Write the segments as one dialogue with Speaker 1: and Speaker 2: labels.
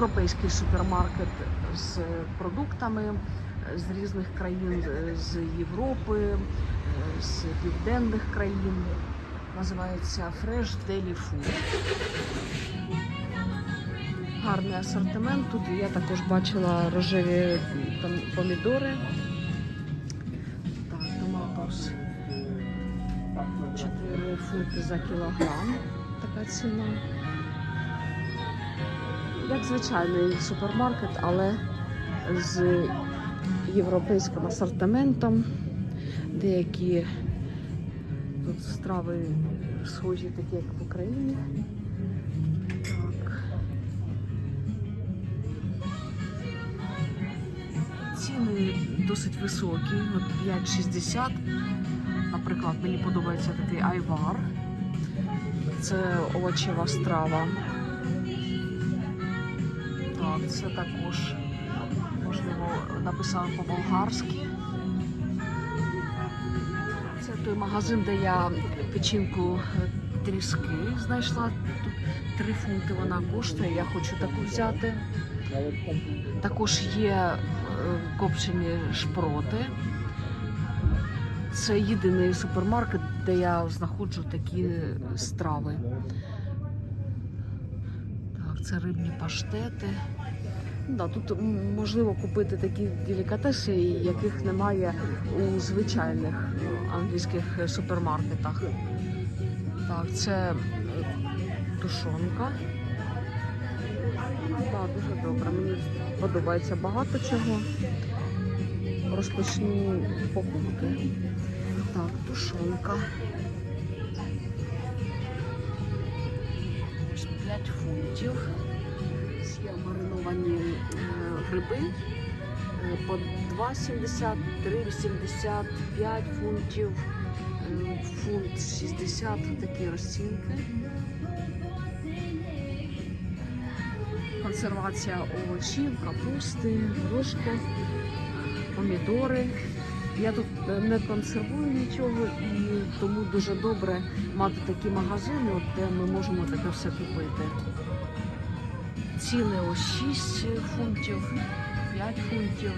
Speaker 1: європейський супермаркет з продуктами з різних країн, е, з Європи, е, з південних країн. Називається Fresh Deli Food. Гарний асортимент. Тут я також бачила рожеві помідори. Так, томатос 4 фунти за кілограм. Така ціна. Як звичайний супермаркет, але з європейським асортиментом. Деякі тут страви схожі, такі як в Україні. Так. Ціни досить високі, от 5,60. Наприклад, мені подобається такий айвар. Це овочева страва. Так, це також можливо написано по-болгарськи. Це той магазин, де я печінку е, тріски знайшла. Тут 3 фунти вона коштує. Я хочу таку взяти. Також є е, копчені шпроти. Це єдиний супермаркет, де я знаходжу такі страви. Це рибні паштети. Да, тут можливо купити такі делікатеси, яких немає у звичайних е, англійських е, супермаркетах. Так, це е, тушонка. Так, дуже добре. Мені подобається багато чого. Розпочну покупки. Так, тушонка. Фунтів. Є мариновані е, гриби е, по 2,70, 3,80, 5 фунтів, е, фунт 60, такі розцінки. Консервація овочів, капусти, горошку, помідори. Я тут е, не консервую нічого і тому дуже добре мати такі магазини, от, де ми можемо таке все купити. Ціни ось 6 фунтів, 5 фунтів.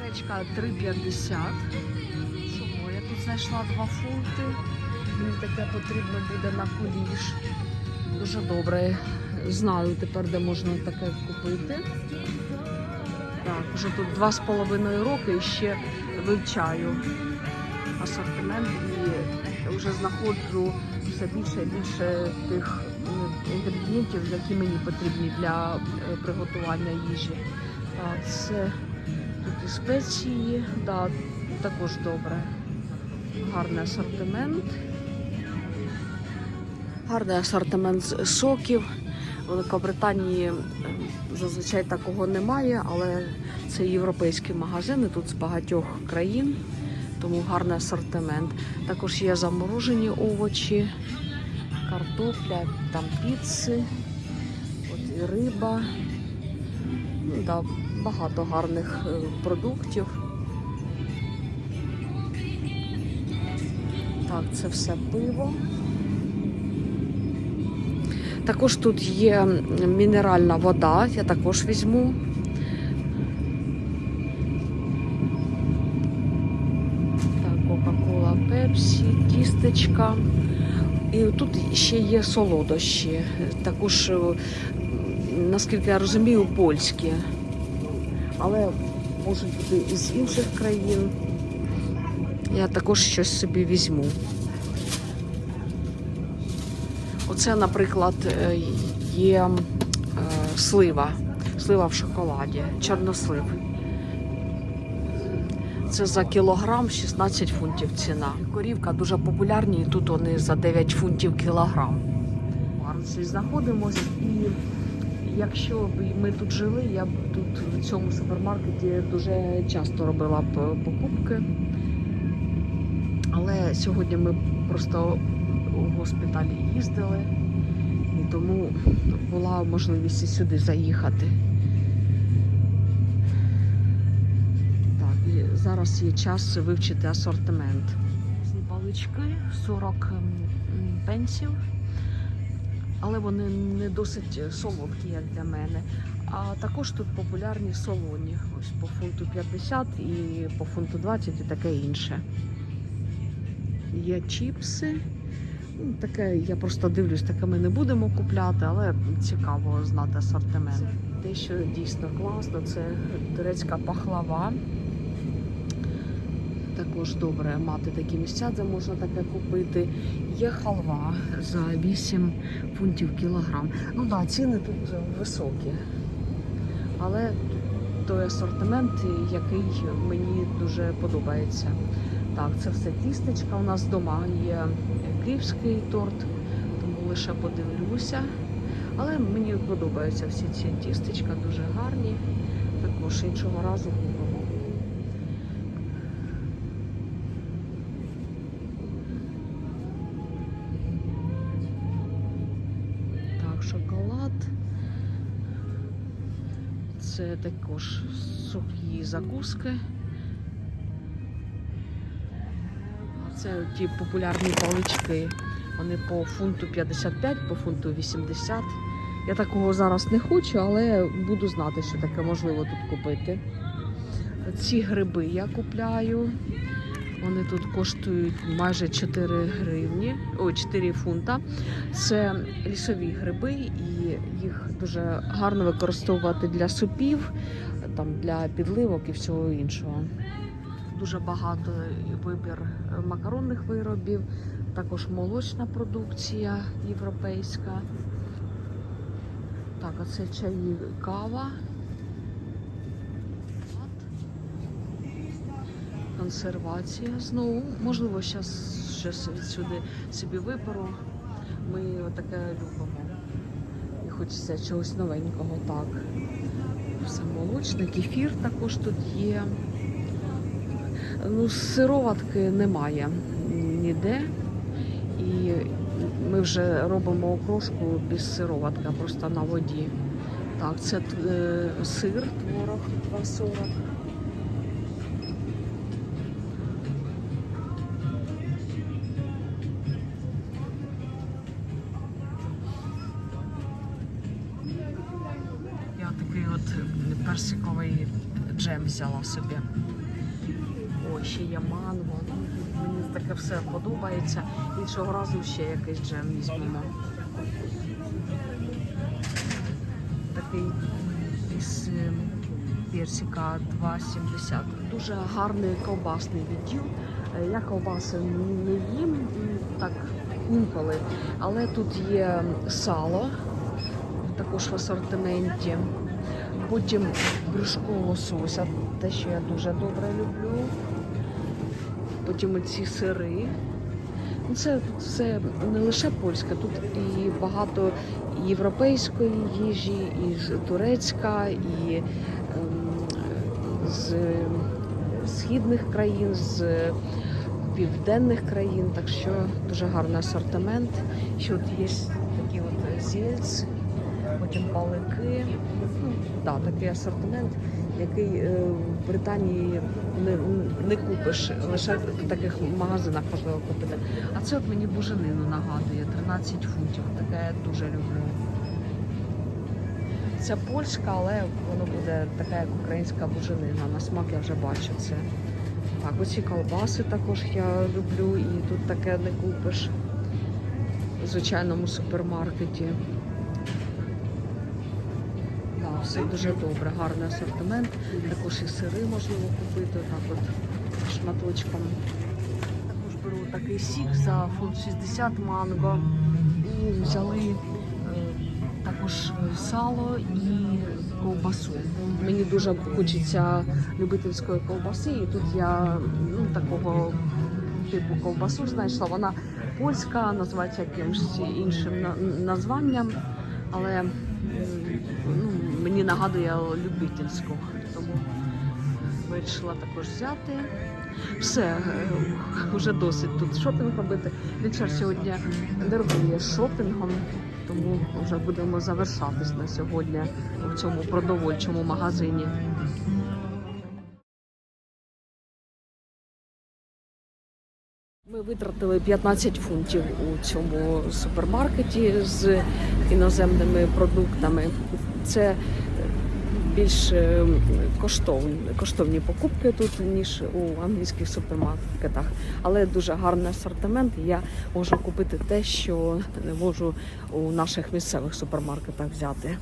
Speaker 1: Гречка 3,50. Чого? Я тут знайшла 2 фунти. Мені таке потрібно буде на куліш. Дуже добре. Знаю тепер, де можна таке купити. Так, вже тут два з половиною роки і ще вивчаю асортимент і вже знаходжу все більше і більше тих інгредієнтів, які мені потрібні для е, приготування їжі. Це тут і спеції, да, також добре. Гарний асортимент. Гарний асортимент соків. Великобританії ем, зазвичай такого немає, але це європейські магазини, тут з багатьох країн, тому гарний асортимент. Також є заморожені овочі, картопля, там піци, от і риба. Ну, да, багато гарних е, продуктів. Так, це все пиво. Також тут є мінеральна вода, я також візьму. Кока-Кола, Пепсі, тістечка. І тут ще є солодощі. Також, е, наскільки я розумію, польські. Але можуть бути із інших країн. Я також щось собі візьму. Оце, наприклад, е, є е, слива, слива в шоколаді, чорнослив. Це за кілограм 16 фунтів ціна. Корівка дуже популярні, і тут вони за 9 фунтів кілограм. В Барнсі знаходимось і якщо б ми тут жили, я б тут в цьому супермаркеті дуже часто робила б покупки. Але сьогодні ми просто у госпіталі їздили, і тому була можливість і сюди заїхати. Так, і зараз є час вивчити асортимент. Ці палички 40 пенсів. але вони не досить солодкі, як для мене. А також тут популярні солоні. Ось по фунту 50 і по фунту 20 і таке інше. Є чіпси. Ну, Таке я просто дивлюсь, таке ми не будемо купляти, але цікаво знати асортимент. Те, що дійсно класно, це турецька пахлава. Також добре мати такі місця, де можна таке купити. Є халва за 8 фунтів кілограм. Ну так, да, ціни тут високі. Але той асортимент, який мені дуже подобається. Так, це все тістечка. У нас вдома є київський торт, тому лише подивлюся. Але мені подобаються всі ці тістечка, дуже гарні. Також іншого разу купимо. Так, шоколад. Це також сухі закуски. Це ті популярні палички. Вони по фунту 55, по фунту 80. Я такого зараз не хочу, але буду знати, що таке можливо тут купити. Ці гриби я купляю. Вони тут коштують майже 4 гривні, о, 4 фунта. Це лісові гриби, і їх дуже гарно використовувати для супів, там, для підливок і всього іншого. Дуже багато вибір макаронних виробів, також молочна продукція європейська. Так, а це чаї кава. Консервація знову. Можливо, зараз щось відсюди собі виберу. Ми таке любимо. І хочеться чогось новенького, так. Все молочне, кефір також тут є. Ну, сироватки немає ніде. І ми вже робимо окрошку без сироватка, просто на воді. Так, це е, сир, творог 2,40. Я такий от персиковий джем взяла собі. Ще є манго. Мені таке все подобається. Іншого разу ще якийсь джем візьмемо. Такий із е, персика 2,70. Дуже гарний ковбасний відділ. Е, Я ковбаси не їм так інколи, але тут є сало, також в асортименті. Потім брюшко лосося, те, що я дуже добре люблю. Потім ці сири. Ну, Це все не лише польське, тут і багато європейської їжі, і турецька, і ем, з східних країн, з південних країн. Так що дуже гарний асортимент. Ще от є такі от зільці, потім палики. Ну, да, такий асортимент, який е, в Британії не, не купиш, лише в таких магазинах можливо купити. А це от мені буженину нагадує 13 фунтів. Таке я дуже люблю. Це польська, але воно буде така, як українська буженина. На смак я вже бачу це. Так, оці колбаси також я люблю, і тут таке не купиш в звичайному супермаркеті. Все дуже добре, гарний асортимент. Також і сири можливо купити отак от шматочком. Також беру такий сік за фунт 60 манго. І взяли е, також сало і ковбасу. Мені дуже хочеться любительської ковбаси, і тут я ну, такого типу ковбасу знайшла. Вона польська, називається якимось іншим названням, але ну, мені нагадує любительську, тому вирішила також взяти. Все, е, вже досить тут шопінг робити. Вечір сьогодні нервує шопінгом, тому вже будемо завершатись на сьогодні в цьому продовольчому магазині. Ми витратили 15 фунтів у цьому супермаркеті з іноземними продуктами. Це більш е, коштовні, коштовні покупки тут, ніж у англійських супермаркетах. Але дуже гарний асортимент. Я можу купити те, що не можу у наших місцевих супермаркетах взяти.